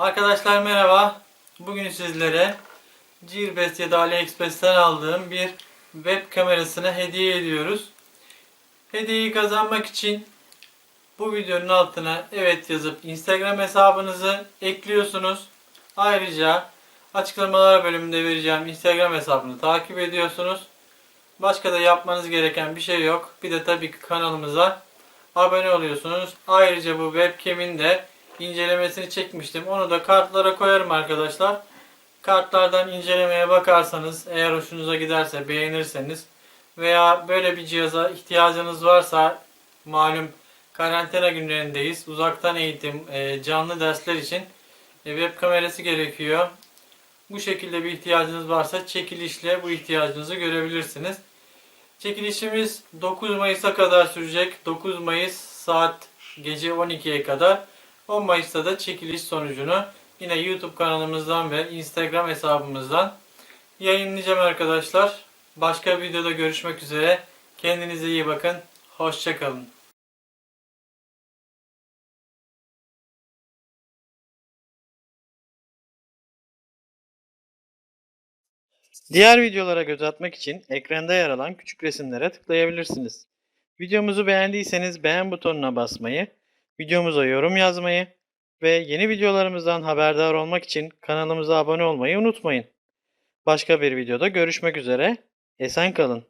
Arkadaşlar merhaba. Bugün sizlere Gearbest ya da AliExpress'ten aldığım bir web kamerasını hediye ediyoruz. Hediyeyi kazanmak için bu videonun altına evet yazıp Instagram hesabınızı ekliyorsunuz. Ayrıca açıklamalar bölümünde vereceğim Instagram hesabını takip ediyorsunuz. Başka da yapmanız gereken bir şey yok. Bir de tabii ki kanalımıza abone oluyorsunuz. Ayrıca bu webcam'in de incelemesini çekmiştim. Onu da kartlara koyarım arkadaşlar. Kartlardan incelemeye bakarsanız eğer hoşunuza giderse beğenirseniz veya böyle bir cihaza ihtiyacınız varsa malum karantina günlerindeyiz. Uzaktan eğitim, e, canlı dersler için e, web kamerası gerekiyor. Bu şekilde bir ihtiyacınız varsa çekilişle bu ihtiyacınızı görebilirsiniz. Çekilişimiz 9 Mayıs'a kadar sürecek. 9 Mayıs saat gece 12'ye kadar. 10 Mayıs'ta da çekiliş sonucunu yine YouTube kanalımızdan ve Instagram hesabımızdan yayınlayacağım arkadaşlar. Başka bir videoda görüşmek üzere. Kendinize iyi bakın. Hoşçakalın. Diğer videolara göz atmak için ekranda yer alan küçük resimlere tıklayabilirsiniz. Videomuzu beğendiyseniz beğen butonuna basmayı, videomuza yorum yazmayı ve yeni videolarımızdan haberdar olmak için kanalımıza abone olmayı unutmayın. Başka bir videoda görüşmek üzere. Esen kalın.